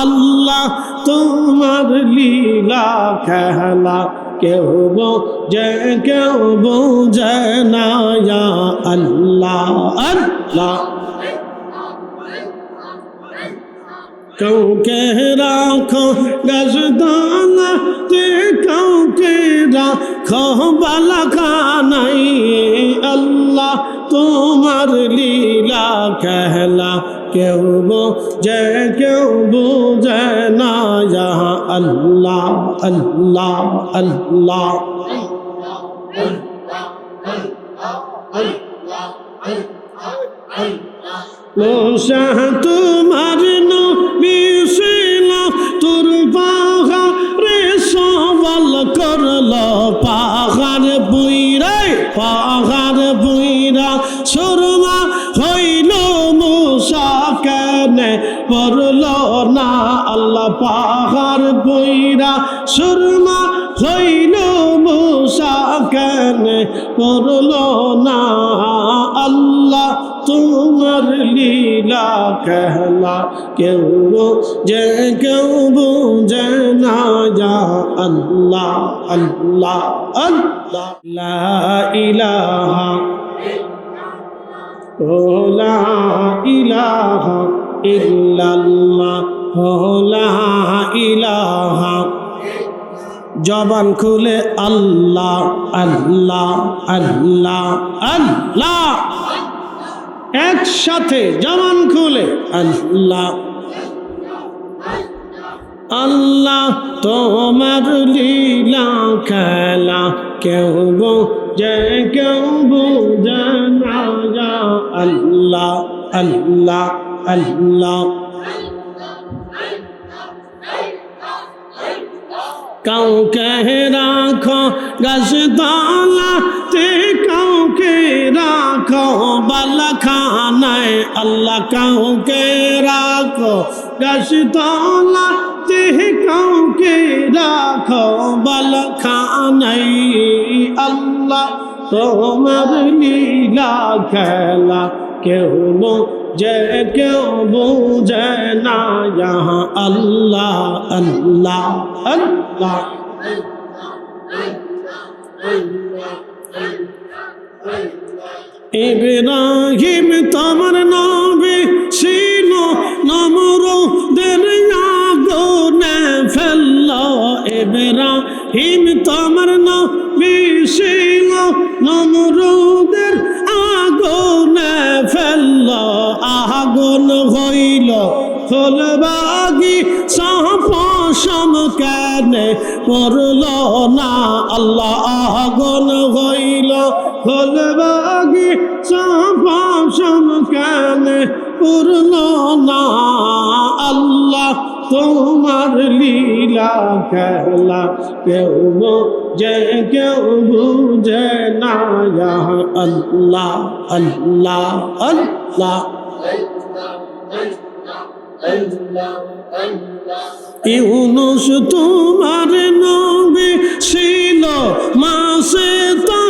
আল্লাহ তোমার লীলা খেলা কেউ বোঝে কেউ বোঝে না ইয়া আল্লাহ আল্লাহ কাউকে রাখো গজদানাতে কাউকে রাখো বালাখানাই আল্লাহ তোমার লীলা कहला কেউ যে কেউ বুঝে না ইয়া আল্লাহ আল্লাহ আল্লাহ। মোশা তোমার লীলা कहला কেউ যে কেউ বুঝে না যা আল্লাহ আল্লাহ আল্লাহ লা ইলাহা ও লা ইলাহা ইল্লাল্লাহ ও লা ইলাহা জবান খুলে আল্লাহ আল্লাহ আল্লাহ আল্লাহ একসাথে জবান খুলে। আল্লাহ। আল্লাহ তোমার লীলা খেলা কেউ বোঝে কেউ বোঝে যা আল্লাহ আল্লাহ আল্লাহ। কাউকে রাখো গাছ তে কাউকে রাখো, বালাখানায় আল্লাহ কাউকে রাখো। গাছ তে কাউকে রাখো, বালাখানায় আল্লাহ তোমার লীলা খেলা। কেউ যে কেউ বুঝে না আল্লাহ আল্লাহ আল্লাহ। ইব্রাহিম তোমার নবী ছিল নমরুদের আগুনে ফেলল। ইব্রাহিম তোমার নবী ছিল নমরুদের আগুনে ফেলল। আগুন হইল ফুলবাগি সাপসম কেন পড়ল না। আল্লাহ আগুন হইল ফুলবাগি পড়ল না আল্লাহ তোমার লীলা খেলা। কেউ যে কেউ বুঝে না আল্লাহ আল্লাহ আল্লাহ। ইউনুস তোমার নবী ছিল মাসে গিলে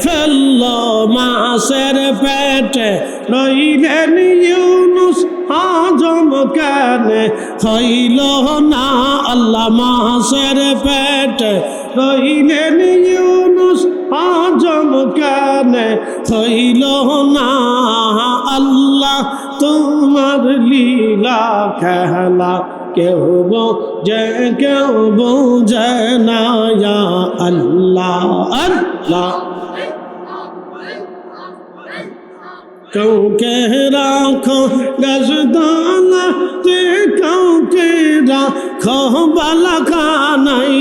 ফেলল মাসের পেটে। রইলেন ইউনুস, আজম কেন? হইল না আল্লাহ মাসের পেটে। রইলেন ইউনুস, আজম কেন? হইল না আল্লাহ তোমার লীলা খেলা। কেউ বোঝে কেউ বোঝে না আল্লাহ আল্লাহ। কাউকে রাখো গাছদানা যে কাউকে রাখো বালাকানাই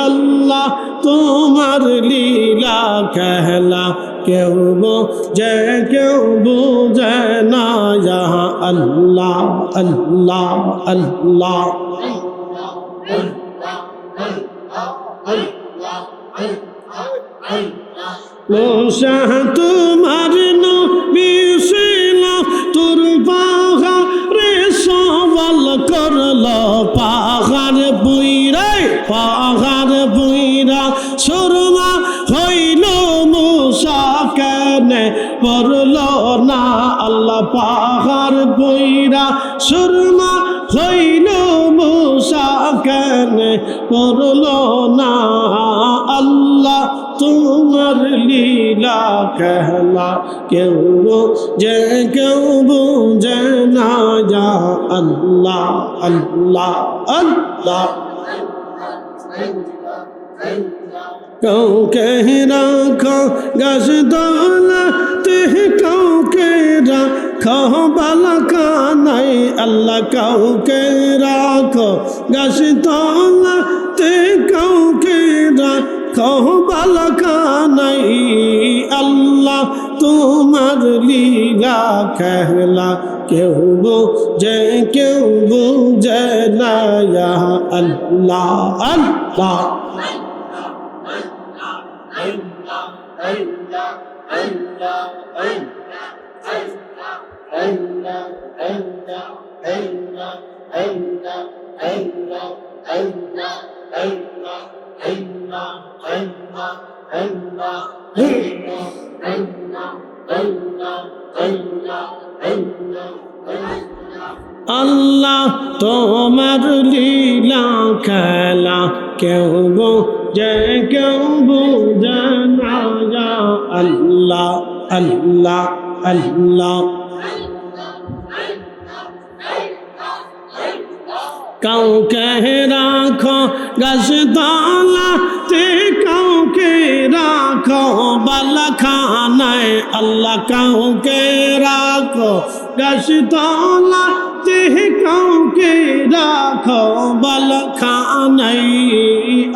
আল্লাহ তোমার লীলা কেহলা কেউ বোঝে কেউ বোঝে না যাহা আল্লাহ আল্লাহ আল্লাহ মোশাহ তুমি করল না। আল্লাহ তোমার লীলা কেহলা কেউ যে কেউ বুঝে না। যা আল্লাহ আল্লাহ আল্লাহ। কাউকে রাখা গাছ দানা তে কাউকে রাখা রাখো বালাকা নাই আল্লাহ কাউকে রাখো। গাছ তলাতে কাউকে রাখ। বালাকা নাই আল্লাহ তোমার লীলা খেলা। কেউ যে কেউ বুঝে না আল্লাহ আল্লাহ। Allah, Allah, Allah. আল্লাহ তোমার লীলা খেলা কেউ যে কেউ বুঝে না যা আল্লাহ আল্লাহ আল্লাহ। কাউকে রাখো গাছ তে কাউকে রাখো বালাখানায়, আল্লাহ কাউকে রাখো গাছ তে কাউকে রাখো বালাখানায়,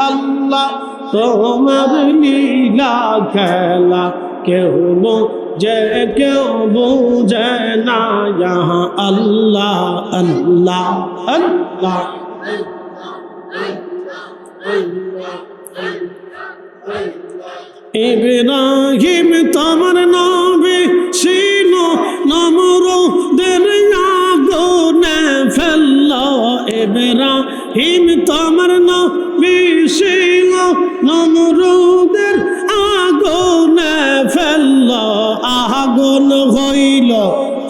আল্লাহ তোমার লীলা খেলা কেউ যে কেউ বুঝে না আল্লাহ আল্লাহ আল্লাহ। ইব্রাহিম তোমার নবী ছিল, নমরুদের আগুনে ফেলল। ইব্রাহিম তোমার নবী ছিল নমরুদের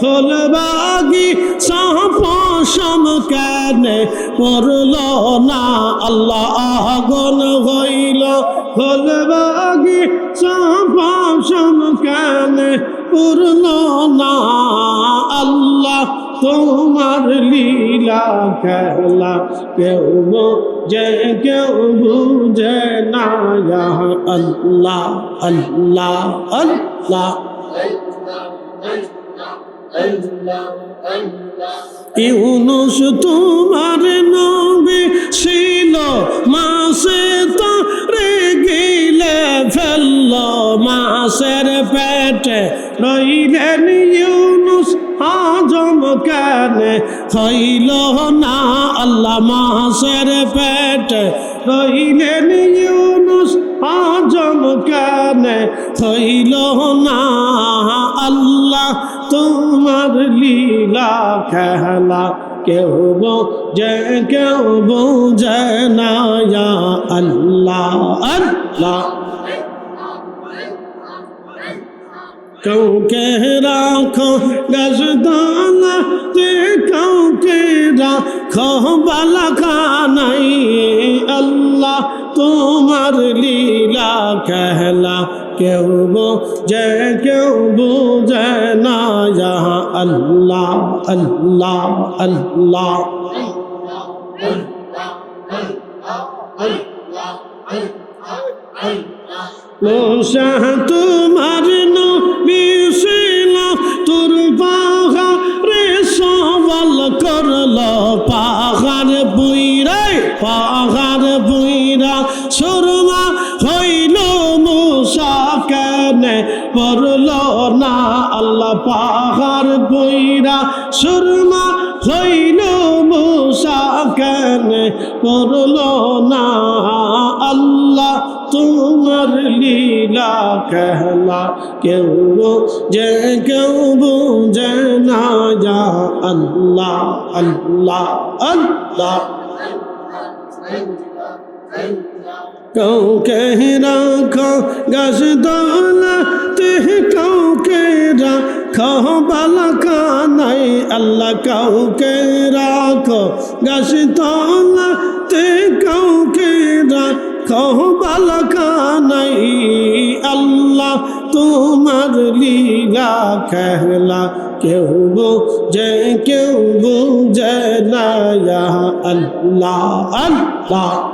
ফুলবাগি সাপসম কেন পড়ল না আল্লাহ আগুন হইল। ফুলবাগি সাপসম কেন পড়ল না আল্লাহ তোমার লীলা খেলা। কেউ যে কেউ বুঝে না আল্লাহ আল্লাহ আল্লাহ। ইউনুস, তোমার নবী ছিল, মাসে তারে গিলে ফেলল, মাসের পেটে রইলেন ইউনুস, আজম কেন হইল না? আল্লাহ মাসের পেটে রইলেন ইউনুস, আজম কেন হইল না? আল্লাহ তোমার লীলা খেলা কেউ যে কেউ বুঝে না ইয়া আল্লাহ আল্লাহ কাউকে রাখো গজদানা তে কাউকে রাখো বালাখানাই আল্লাহ তোমার লীলা कहला কেউ যে কেউ বুঝে না यहाँ আল্লাহ আল্লাহ আল্লাহ। তোমার নবী ছিল, তোর পাহাড়ে সওয়াল করল, পাহাড় বুইরে পাহাড় পাহাড় বইরা সুরমা হইল মুসা কেন করল না। আল্লাহ তোমার লীলা কেলা কেউ যে কেউ বুঝে না। যা আল্লাহ আল্লাহ আল্লাহ। কেউ কেহ রাখ গাছ দোলা রাখো বালাকা নাই, আল্লাহ কাউকে রাখো। গাছ তলাতে কাউকে রাখো। বালখানাই আল্লাহ তোমার লীলা খেলা কেউ বুঝে কেউ বুঝে না। আল্লাহ আল্লাহ।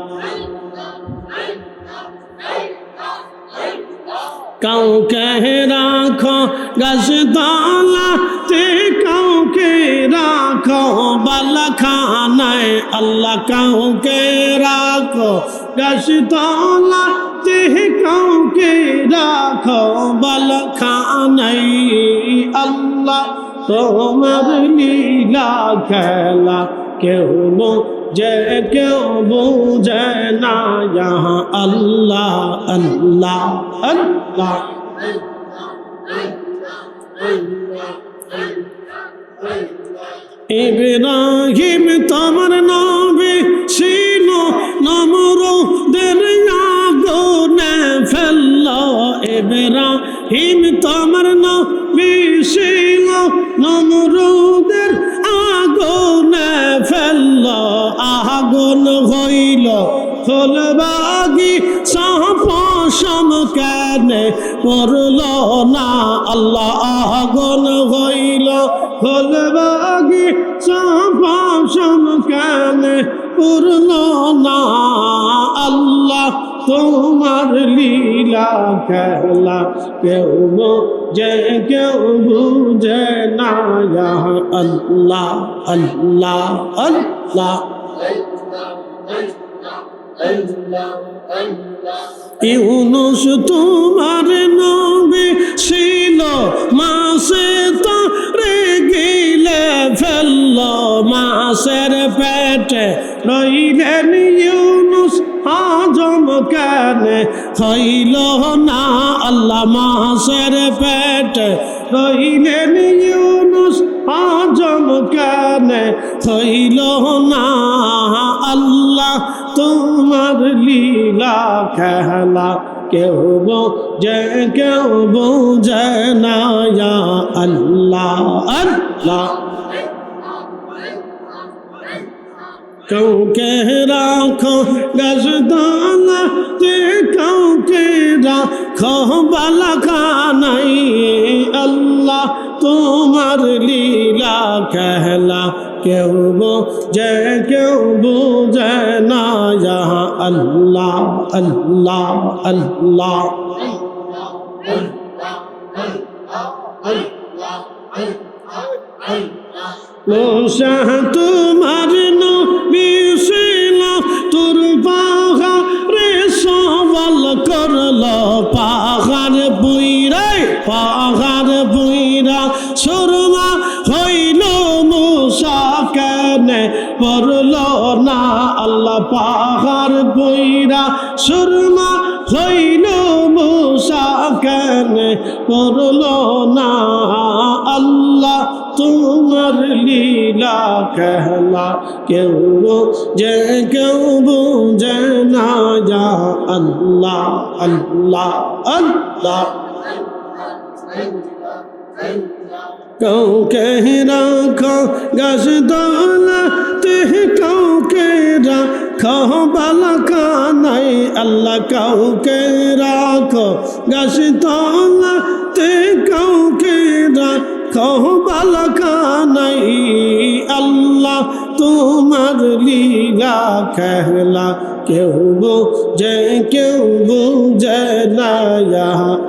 কাউকে রাখো গাছ তলাতে কাউকে রাখো, বালখানায় আল্লাহ কাউকে রাখো গাছ তলাতে কাউকে রাখো, বালখানায় আল্লাহ তোমার লীলা খেলা কেউ যে কেউ বুঝে না আল্লাহ আল্লাহ আল্লাহ। ইব্রাহিম তোমার নবী ছিল, নমরুদের আগুনে ফেলল। ইব্রাহিম তোমার নবী ছিল, নমরুদের আগুনে ফেলল। আগুন হইল, ফুলবাগি সাপসম কেন পড়ল না? আল্লাহ আগুন হইল, ফুলবাগি সাপসম কেন পড়ল না? আল্লাহ তোমার লীলা খেলা কেউ যে, কেউ বুঝে না। আল্লাহ আল্লাহ আল্লাহ। ইউনুস তোমার নবী ছিল, মাসে তারে গিলে ফেলল, মাসের পেটে রইলেন ইউনুস আজম কেন হইল না আল্লাহ, মাসের পেটে রইলেন ইউনুস আজম কেন হইল না আল্লাহ তোমার লীলা খেলা কেউ যে কেউ বুঝে না ইয়া আল্লাহ আল্লাহ কাউকে রাখো গজদানাতে কাউকে রাখো বালাখানাই আল্লাহ তোমার লীলা খেলা কেউ যে কেউ বুঝে না, ইয়া আল্লাহ আল্লাহ আল্লাহ। তোমার নবী ছিল, তোর পাহাড়ে সওয়াল করল, পাহাড় বুইরে পাহাড় পাহাড় বইরা সুরমা হইল মুসা কেন করল না আল্লাহ তোমার লীলা কেলা কেউ যে কেউ বুঝে না যা আল্লাহ আল্লাহ আল্লাহ। কেউ কেহ রাখ গাছ রাখো বালকানাই আল্লাহ কাউকে রাখো গাছ দলাতে কাউকে রাখো বালকানাই আল্লাহ তোমার লীলা খেলা কেউ বুঝে কেউ বুঝে না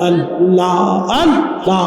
আল্লাহ আল্লাহ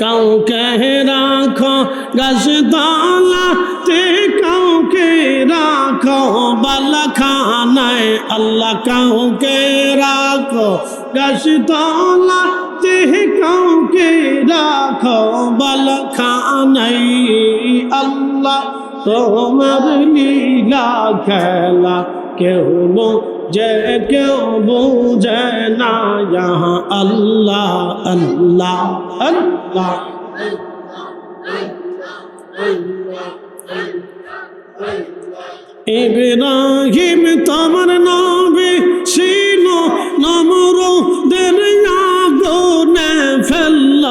কাউকে রাখো গাছ তে কাউকে রাখো, বালাখানায় আল্লাহ কাউকে রাখো গাছ তে কাউকে রাখো, বালাখানায় আল্লাহ তোমার লীলা খেলা কেউ যে কেউ বুঝে না यहाँ আল্লাহ আল্লাহ আল্লাহ। ইব্রাহিম তোমার নবী ছিল, নমরুদের আগুনে ফেলল।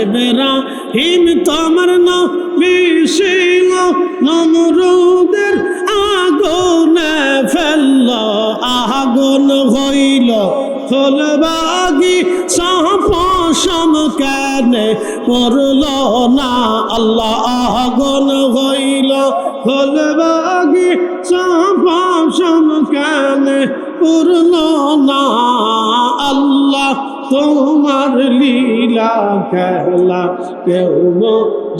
ইব্রাহিম তোমার নবী ছিল নমরুদের আগুন হইল, ফুলবাগি সাপসম কেন পড়ল না? আল্লাহ আগুন হইল, ফুলবাগি সাপসম কেন পড়ল না? আল্লাহ তোমার লীলা খেলা কেউ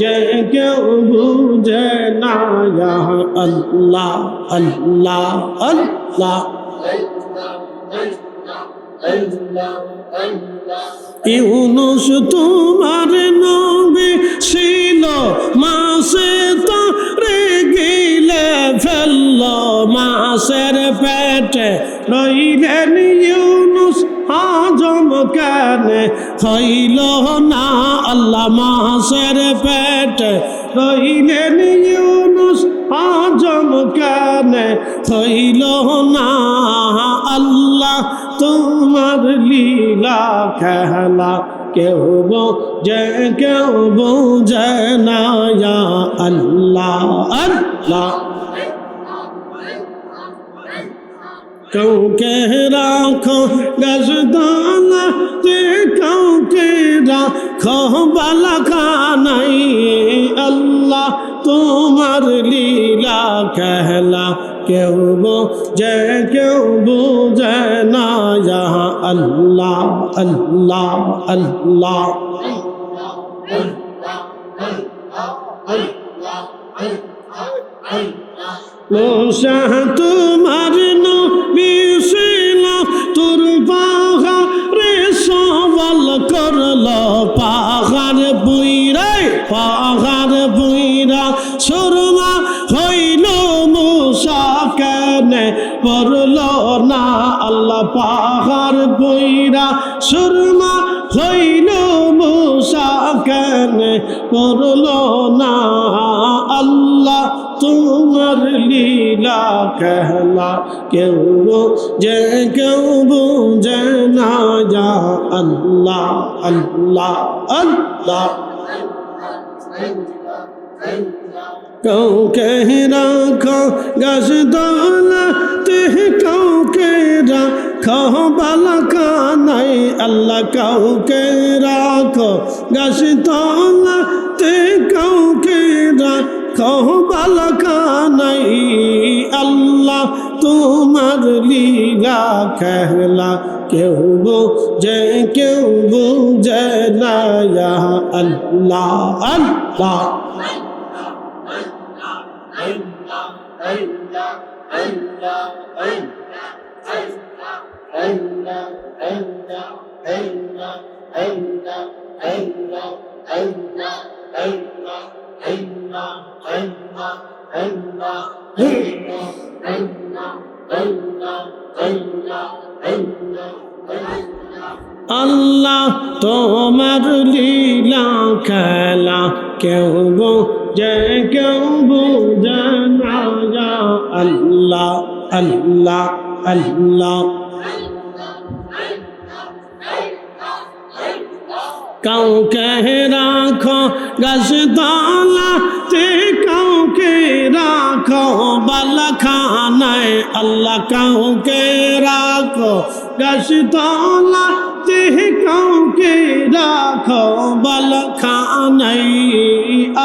যে কেউ বুঝে না। আল্লাহ আল্লাহ আল্লাহ। ইউনুস তোমার নবী ছিল, মাসে তারে গিলে ফেলল, মাসের পেটে রইলেন ইউনুস আজম কেন হইল না আল্লাহ, মাসের পেটে রইলেন ইউনুস আজম কেন হইল না আল্লাহ, তোমার লীলা খেলা কেউ বোঝে কেউ বোঝে না আল্লাহ আল্লাহ। কাউকে রাখো গজদানাতে কাউকে রাখো বালাখানাই আল্লাহ, তোমার লীলা খেলা কেউ যে কেউ বুঝে না আল্লাহ আল্লাহ আল্লাহ। মোশা তোমার নবী করল না। আল্লাহ, তোমার লীলা কেহলা কেউ যে কেউ বুঝে না। যা আল্লাহ আল্লাহ আল্লাহ। কেউ কেহ রাখা গাছ আল্লাহ কাউকে রাখ গাছ তে কাউকে রাখ বালকা নাই আল্লাহ তোমার লীলা খেলা কেউ বুঝে কেউ বুঝে না আল্লাহ আল্লাহ Allah, Allah, Allah, Allah, Allah. আল্লাহ তোমার লীলা খেলা কেউ যে কেউ বুঝে আল্লাহ আল্লাহ আল্লাহ। কাউকে রাখো গাছ তে কাউকে রাখো, বালাখানায় আল্লাহ কাউকে রাখো গাছ তে কাউকে রাখো, বালাখানায়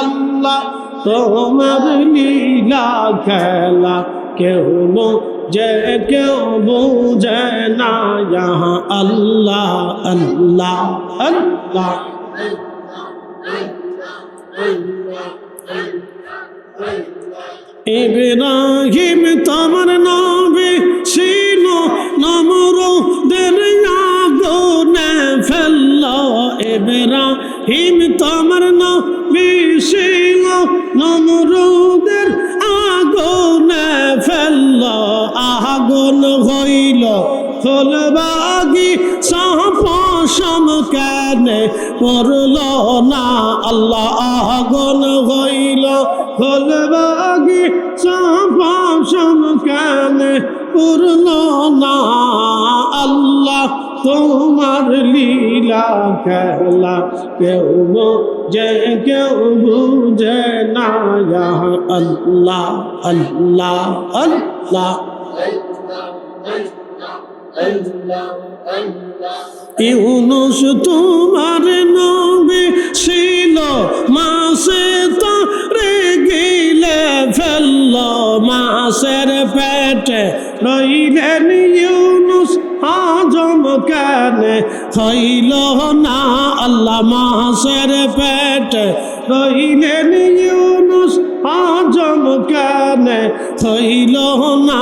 আল্লাহ তোমার লীলা খেলা, কেউ যে কেউ বুঝে না। यहाँ আল্লাহ আল্লাহ আল্লাহ। ইব্রাহিম তোমার নবী ছিল, নমরুদের আগুনে ফেলল। ইব্রাহিম তোমার নবী ছিল, নমরুদের আগুনে ফেলল। আগুন হইল। ফুলবাগি সপসম কেন পড়ল না? আল্লাহ আগুন হইল ফুলবাগি সপসম কেন পড়ল না? আল্লাহ তোমার লীলা খেলা কেউ যে কেউ বুঝে না? আল্লাহ আল্লাহ আল্লাহ। ইউনুস তোমার নবী ছিল, মাসে তারে গিলে ফেলল, মাসের পেটে রইলেন ইউনুস আজম কেন হইল না? আল্লাহ মাসের পেটে রইলেন ইউনুস আজম কেন হইল না?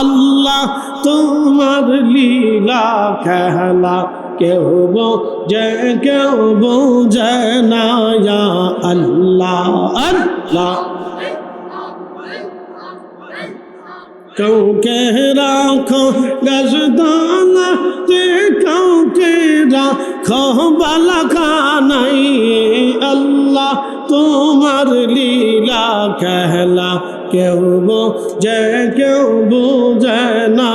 আল্লাহ তোমার লীলা খেলা কেউ বোঝে কেউ বোঝে না আল্লাহ আল্লাহ। কাউকে রাখো গজদানা তে কাউকে রাখো বালাখানাই আল্লাহ, তোমার লীলা খেলা কেউ যে কেউ বুঝে না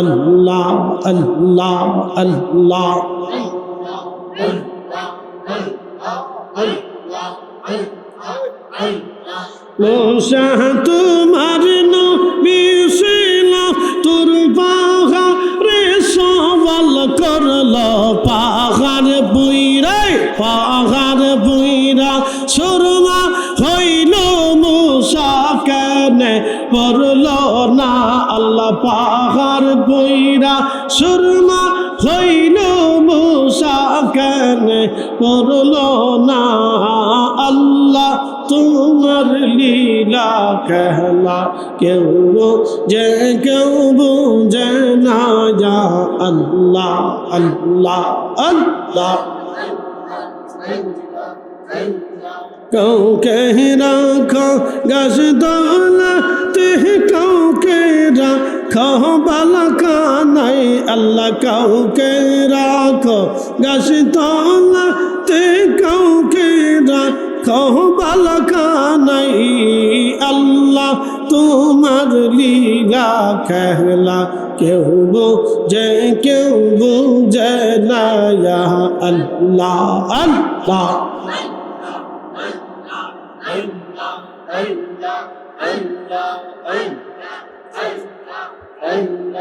আল্লাহ আল্লাহ আল্লাহ। মোশা তোমার নবী ছিল, তোর পাহাড়ে সওয়াল করল পাহাড় পাহাড় বুইরা সুরমা হইল মুসা কেন পড়ল না আল্লাহ তোমার লীলা कहला কেউ যে কেউ বুঝে না যা আল্লাহ আল্লাহ আল্লাহ কাউকে রাখো গাছ দোলা তে কাউকে রাখো খবল কানাই আল্লাহ কাউকে রাখো। গাছ তে কাউকে রাখো। বল কানাই আল্লাহ তোমার লীলা খেলা কেউ বুঝে কেউ বুঝে না আল্লাহ আল্লাহ। Allah, Allah, Allah.